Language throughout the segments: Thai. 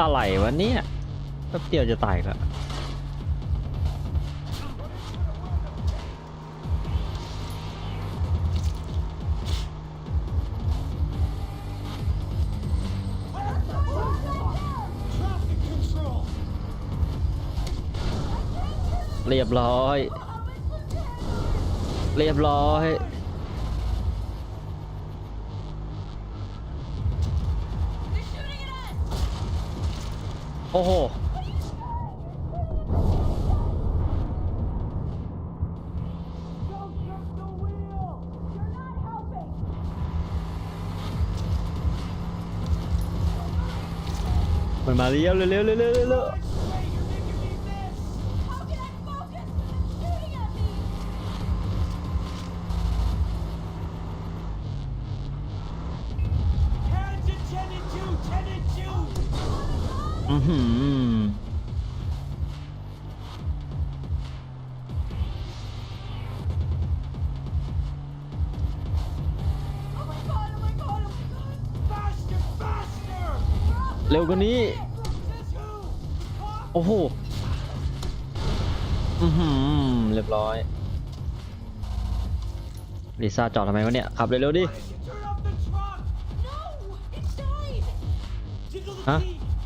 อะไรวะเนี่ยแป๊บเดียวจะตายแล้วเรียบร้อย เรียบร้อย อ้โหมันมาเร็วเร็วเร็วเร็วเร็ว เร็วกว่านี้ โอ้โห อือหือเรียบร้อย ลิซ่าจอดทำไมวะเนี่ย ขับเร็วๆดิ ฮะ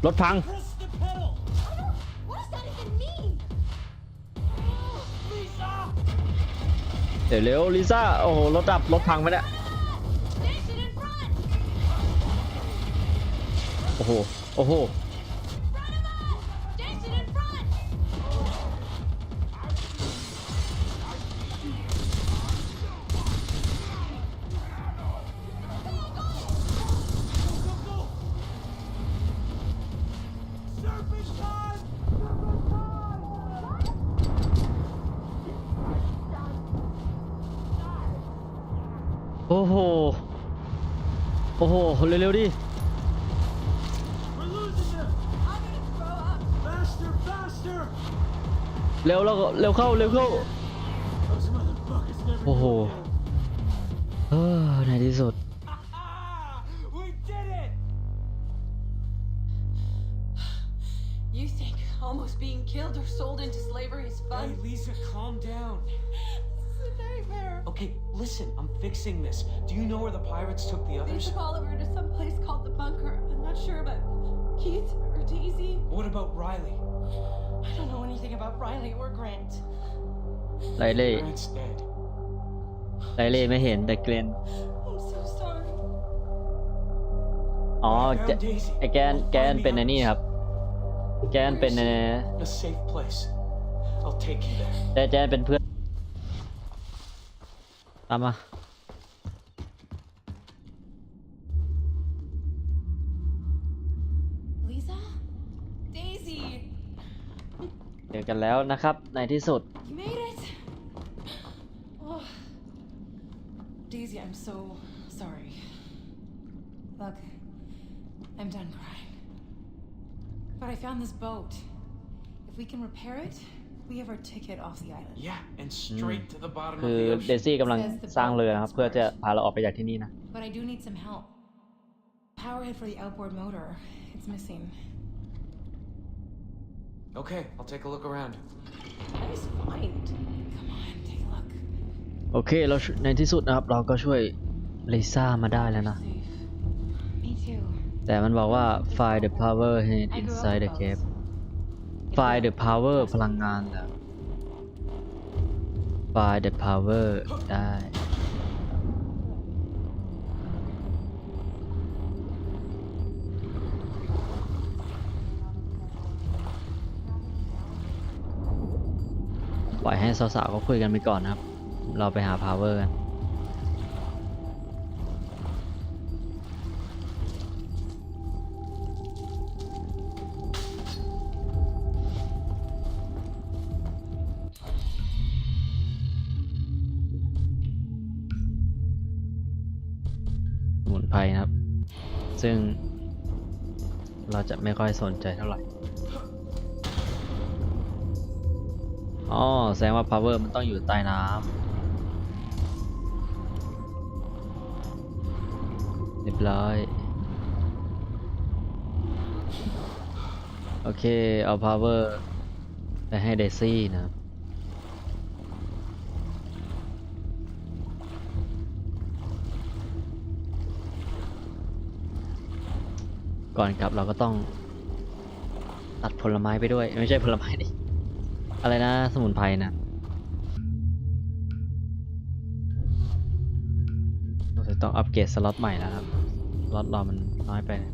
รถพัง ดี๋ยวเร็วลิซ่า โอ้โห รถดับ รถพังไปเนี่ย โอ้โห โอ้โห อ้โห โอ้โห เร็วๆดิ เร็วแล้วก็เร็วเข้า เร็วเข้า โอ้โห เออในที่สุด where the pirates took the They others? took Oliver to some place called the bunker. I'm not sure about Keith or Daisy. What about Riley? I don't know anything about Riley or Grant. ไลเล่ Grant's dead. ไลเล่ไม่เห็นแต่เกรน I'm so sorry. อ๋อ I แก found Daisy. ไอแกน แกนเป็นไอ้นี่ครับ แกนเป็นเอ่อ A safe place. I'll take you there. แต่แกนเป็นเพื่อน ตามมา เจอกันแล้วนะครับในที่สุด You made it! Oh. Daisy, I'm so sorry. Look, I'm done crying. But I found this boat. If we can repair it, we have our ticket off the island. Yeah, and straight to the bottom คื of อ the เด ocean. ซี่กำลังสร้างเรือนะครับ เพื่อจะพาเราออกไปจากที่นี่นะ But I do need some help. Powerhead for the outboard motor. It's missing. Okay, I'll take a look around. Nice find. Come on, take a look. โอเค เราในที่สุดนะครับ เราก็ช่วยลิซ่ามาได้แล้วนะ Safe. Me too. แต่มันบอกว่า find the power head inside the cave find the power พลังงานแล้ว find the power ได้ ปล่อยให้สาวๆก็คุยกันไปก่อนนะครับ เราไปหา power กันมุนไพรนะครับ ซึ่งเราจะไม่ค่อยสนใจเท่าไหร่ อ๋อแสดงว่า power มันต้องอยู่ใต้น้ำเรียบร้อย โอเค เอา power ไปให้เดซี่นะก่อนกลับเราก็ต้องตัดผลไม้ไปด้วย ไม่ใช่ผลไม้ดิ อะไรนะ สมุนไพรนะเราจะต้องอัปเกรดสล็อตใหม่แล้วครับ สล็อตเรามันน้อยไปนะ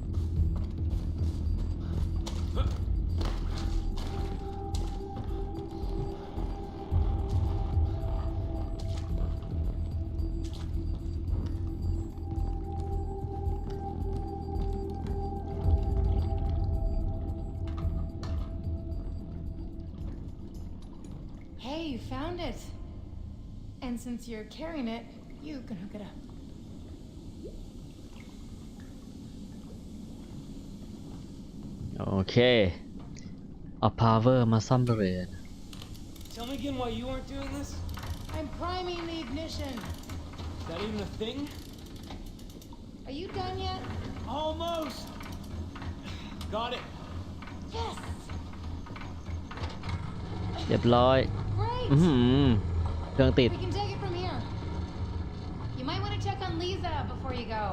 you're carrying it, you can hook it up. โอเค เอา power มาซ่อมบริเวณ Tell me again why you aren't doing this? I'm priming the ignition. Is that even a thing? Are you done yet? Almost! Got it. Yes. เรียบร้อย Great. อือหือ เครื่องติด We can take it from here. You might want to check on Lisa before you go.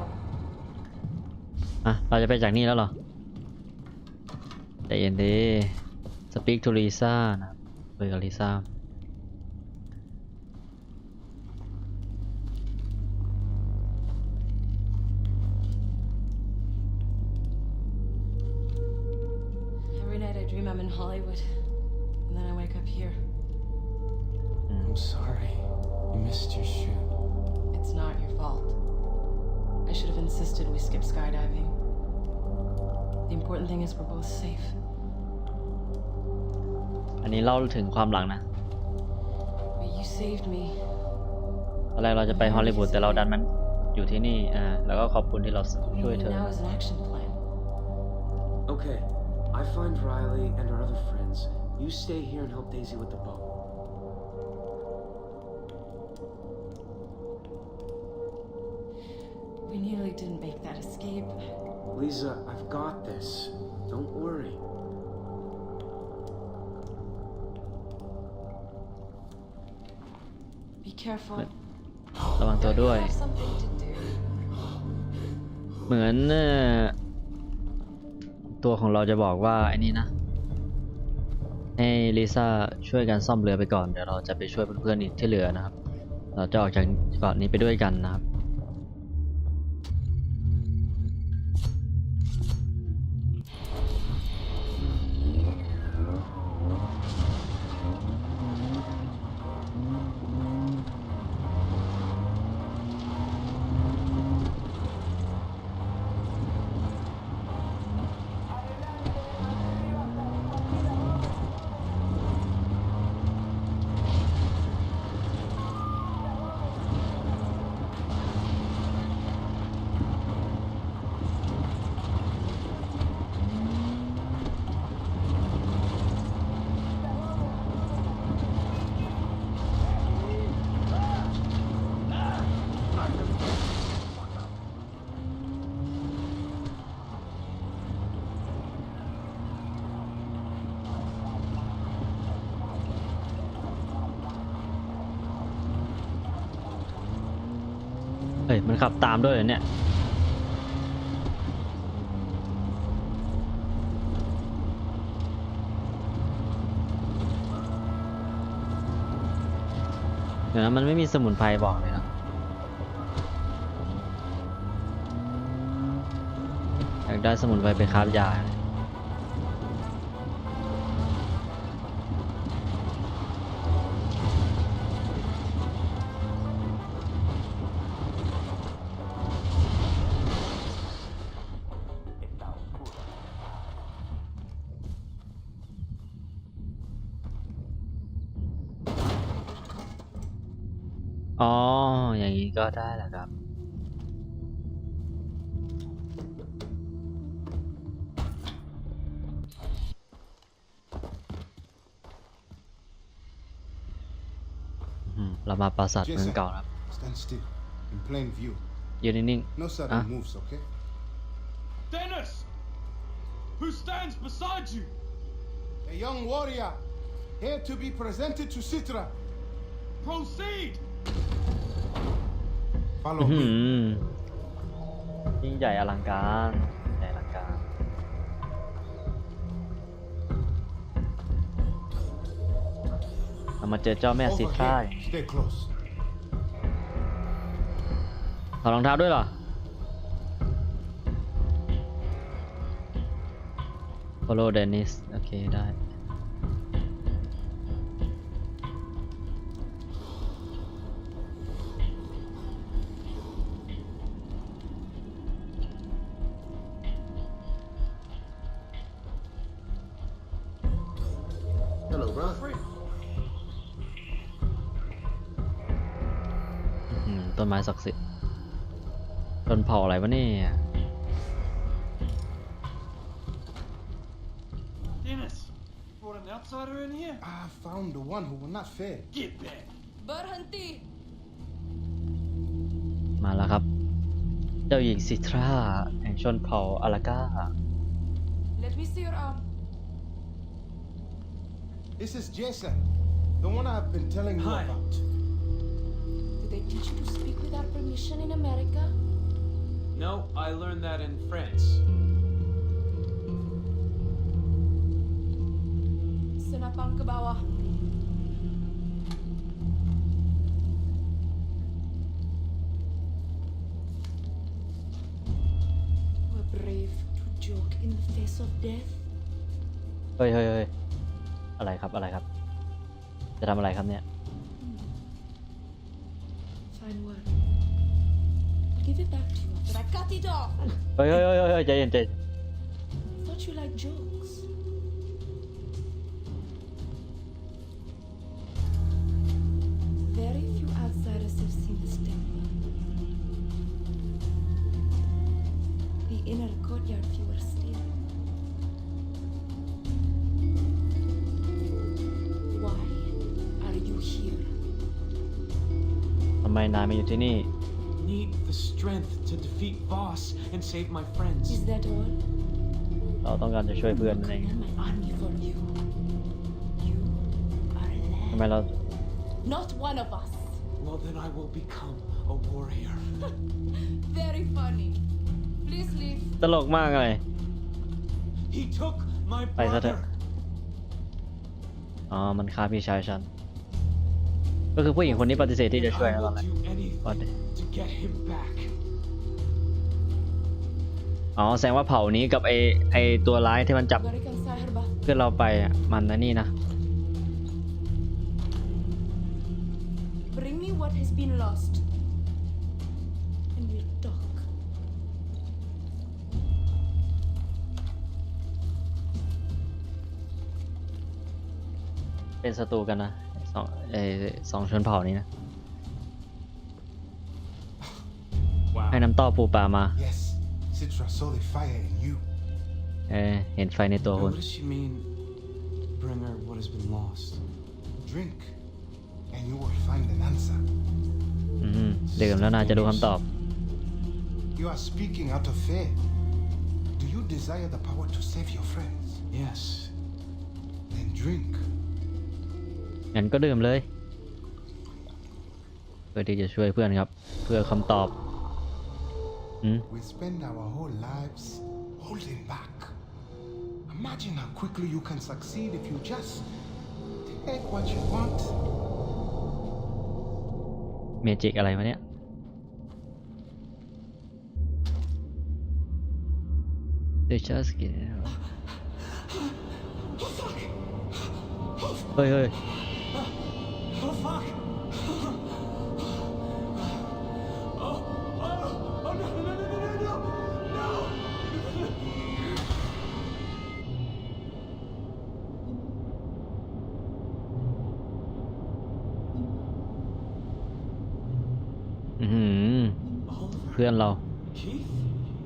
อะ เราจะไปจากนี่แล้วเหรอใจเย็นดี speak to Lisa นะคุยกับ Lisa Every night I'm sorry. You missed your shoot. It's not your fault. I should have insisted we skip skydiving. The important thing is we're both safe. อันนี้เล่าถึงความหลังนะ But you saved me. ตอนแรกเราจะไปฮอลลีวูดแต่เราดันมันอยู่ที่นี่ อ่า แล้วก็ขอบคุณที่เรา All we ช่วย need เธอ now is an action plan. Okay, I find Riley and our other friends. You stay here and help Daisy with the boat. We nearly didn't make that escape. Lisa, I've got this. Don't worry. Be careful. ระวังตัวด้วย I have something to do. เหมือนเอ่อตัวของเราจะบอกว่าไอ้นี่นะ ให้ลิซ่าช่วยกันซ่อมเรือไปก่อน เดี๋ยวเราจะไปช่วยเพื่อนๆอีกที่เหลือนะครับ เราจะออกจากเกาะนี้ไปด้วยกันนะครับ มันขับตามด้วยเหรอเนี่ยเดี๋ยวนะมันไม่มีสมุนไพรบอกเลยนะอยากได้สมุนไพรไปคราฟยา ได้แหละครับอืมเรามาปราสาทเมือง Jason. เก่าครับ Stand still, in plain view. ยืนนิ่ง No sudden Ah. moves, okay? Dennis! Who stands beside you? a young warrior, here to be presented to Citra. Proceed! Follow อื้อหื me. อยิ่งใหญ่อลังการใหญ่อลังการ เรามาเจอเจ้าแม่ซิ Over ทรา here. Stay close. ถอดรองเท้าด้วยเหรอ follow Dennis โอเค ได้ ศักดิ์สิทธิ์ต้นเผาอะไรวะเนี่ย Dennis, brought an outsider in here? I found the one who will not fail. Get back. Berhenti! มาแล้วครับ เจ้าหญิงซิทราแห่งชนเผ่าอาราก้า Let me see your arm. This is Jason, the one I've been telling you Hi. about. Did they teach you to speak without permission in America? No, I learned that in France. Senapang ke bawah. We're brave to joke in the face of death. เฮ้ยเฮ้ยเฮ้ยอะไรครับ อะไรครับ จะทำอะไรครับเนี่ย Fine word. I'll give it back to you after I cut it off. เฮ้ยเฮ้ยเฮ้ยเฮ้ยใจเย็นใจเย็น Thought you liked jokes. Very few outsiders have seen this temple. The inner courtyard fewer นายมาอยู่ที่นี่ Need the strength to defeat Voss and save my friends. Is that all? เราต้องการจะช่วยเพื่อนนั่นเอง Command my army for you. You are a ทำไม lamb, เรา not one of us. Well, then I will become a warrior. Very funny. Please leave. ตลกมากเลย He took my ไปซะเถอะ brother. อ๋อ มันฆ่าพี่ชายฉัน ก็คือผู้หญิงคนนี้ปฏิเสธที่จะ And ช่วย I นะตอน will แรก do What? anything to get him back. อ๋อแสดงว่าเผ่านี้กับไอไอตัวร้ายที่มันจับ Berikan saya herba. เพื่อนเราไปอะมันนะนี่นะ Bring me what has been lost. And we'll talk. เป็นศัตรูกันนะส องไอสองชนเผ่านี้นะ Wow. ให้น้ำต้อปูปลามา Yes, Citra saw the fire in you. เออเห็นไฟในตัว Now, คุณ what does she mean? Bring her what has been lost. Drink, and you will find an answer. อืมดื่มแล้วนายจะรู้คำตอบ You are speaking out of fear. Do you desire the power to save your friends? Yes. Then drink. งั้นก็ดื่มเลย เพื่อที่จะช่วยเพื่อนครับ เพื่อคำตอบอืม We spend our whole lives holding back. Imagine how quickly you can succeed if you just take what you want. เมจิกอะไรมาเนี่ยเดชาสกิเฮ้ยเฮ้ย เพื่อนเรา Keith,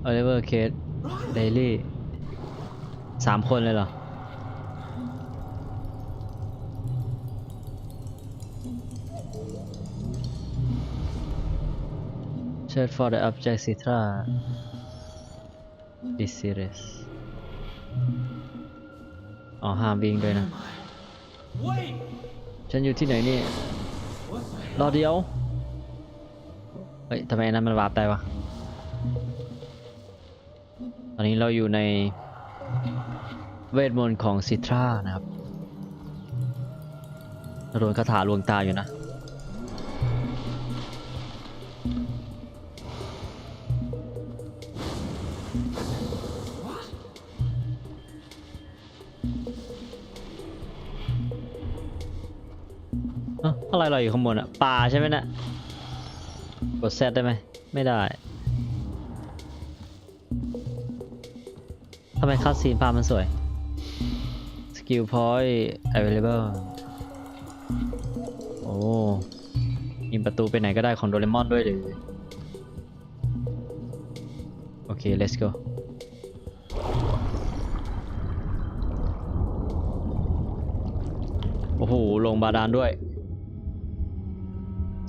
โอลิเวอร์เคส Riley. เดลี่สามคนเลยเหรอ Search for the object Citra this series อ๋อห้ามวิ่งด้วยนะ Wait! ฉันอยู่ที่ไหนนี่ What the รอเดียว เฮ้ยทำไมอันนั้นมันวาร์ปได้วะ ตอนนี้เราอยู่ในเวทมนต์ของซิตรานะครับเราโดนคาถาลวงตาอยู่นะ เอ้าอะไรลอยู่ข้างบนอะปลาใช่ไหมนะกดแซดได้ไหมไม่ได้ทำไมคัสซีนภาพมันสวย สกิลพอยต์ available โอ้มีประตูไปไหนก็ได้ของโดเรมอนด้วยหรือโอเค let's go โอ้โห ลงบาดาลด้วย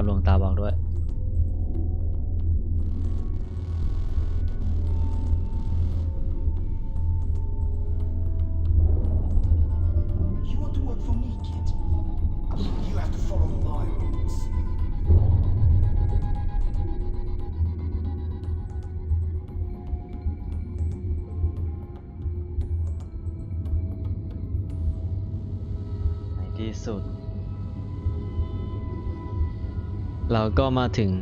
มีภาพลวงตาบอกด้วย You want to เราก็มาถึง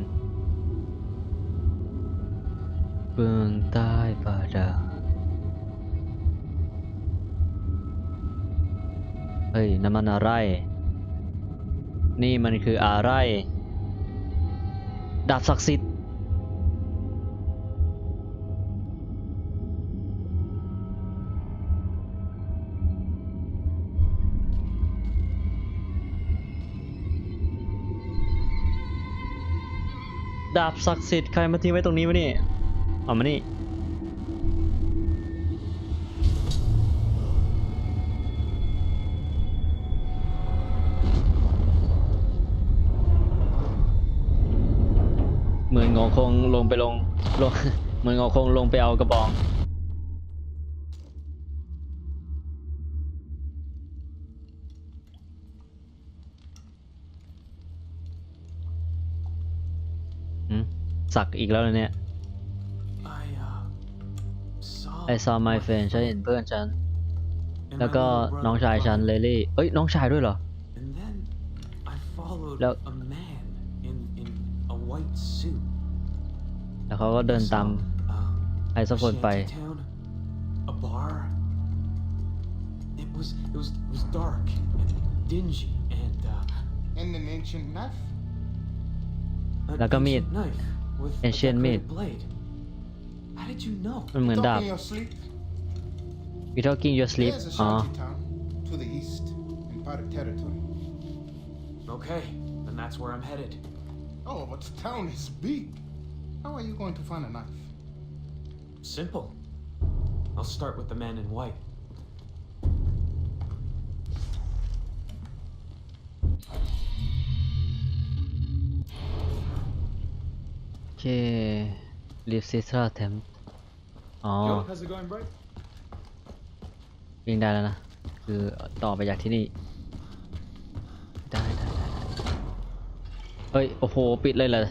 เบื้องใต้บาดาลเฮ้ยน้ำมันอะไร นี่มันคืออะไร ดาบศักดิ์สิทธิ์ ดาบศักดิ์สิทธิ์ใครมาทิ้งไว้ตรงนี้วะนี่เอามานี่เหมือนงอคงลงไปลงลงเหมือนงอคงลงไปเอากระบอง หืมสักอีกแล้วนะเนี่ย I uh saw I saw my my friend ฉันเห็นเพื่อนฉัน and แล้ว my ก็ little น้อง brother ชายฉัน Bob. เลลี่ เอ้ย น้องชายด้วยเหรอ And then I followed แล้ว a man in in a white suit. แล้วเขาก็เดิน I ตาม saw, um, ใครสักคน a ไป shantytown, a bar. It was it was it was dark and dingy and uh, And an ancient knife? an แล้วก็มีด ancient knife with a Ancient decorated meat. blade. How did you know? มันเหมือน Talk ดาบ in your sleep. you talking your sleep There's a อ๋อ shanty town to the east in pirate territory. Okay, then that's where I'm headed. Oh, but the town is big. How are you going to find a knife? Simple. I'll start with the man in white. โอเค leave Citra Temp อ๋อ Yo, how's it going, bro? วิ่งได้แล้วนะ คือต่อไปจากที่นี่ได้ได้ได้ได้เฮ้ย โอ้โห ปิดเลยเลย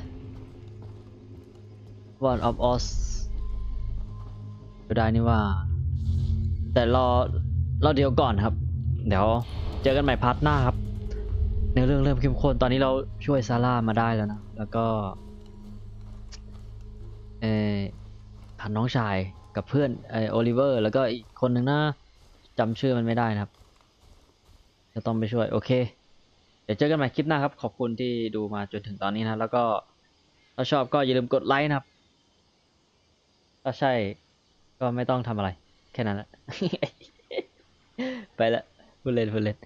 One of us ก็ได้นี่ว่า แต่รอรอเดียวก่อนครับ เดี๋ยวเจอกันใหม่พาร์ทหน้าครับ ในเรื่องเริ่มเข้มข้นตอนนี้เราช่วยซาร่ามาได้แล้วนะ แล้วก็เออ ผ่านน้องชายกับเพื่อนเออโอลิเวอร์ แล้วก็อีกคนหนึ่งนะจำชื่อมันไม่ได้นะครับ จะต้องไปช่วย โอเค เดี๋ยวเจอกันใหม่คลิปหน้าครับ ขอบคุณที่ดูมาจนถึงตอนนี้นะ แล้วก็ถ้าชอบก็อย่าลืมกดไลค์นะครับ ถ้าใช่ก็ไม่ต้องทำอะไร แค่นั้นแหละ ไปละพูดเล่นพูดเล่น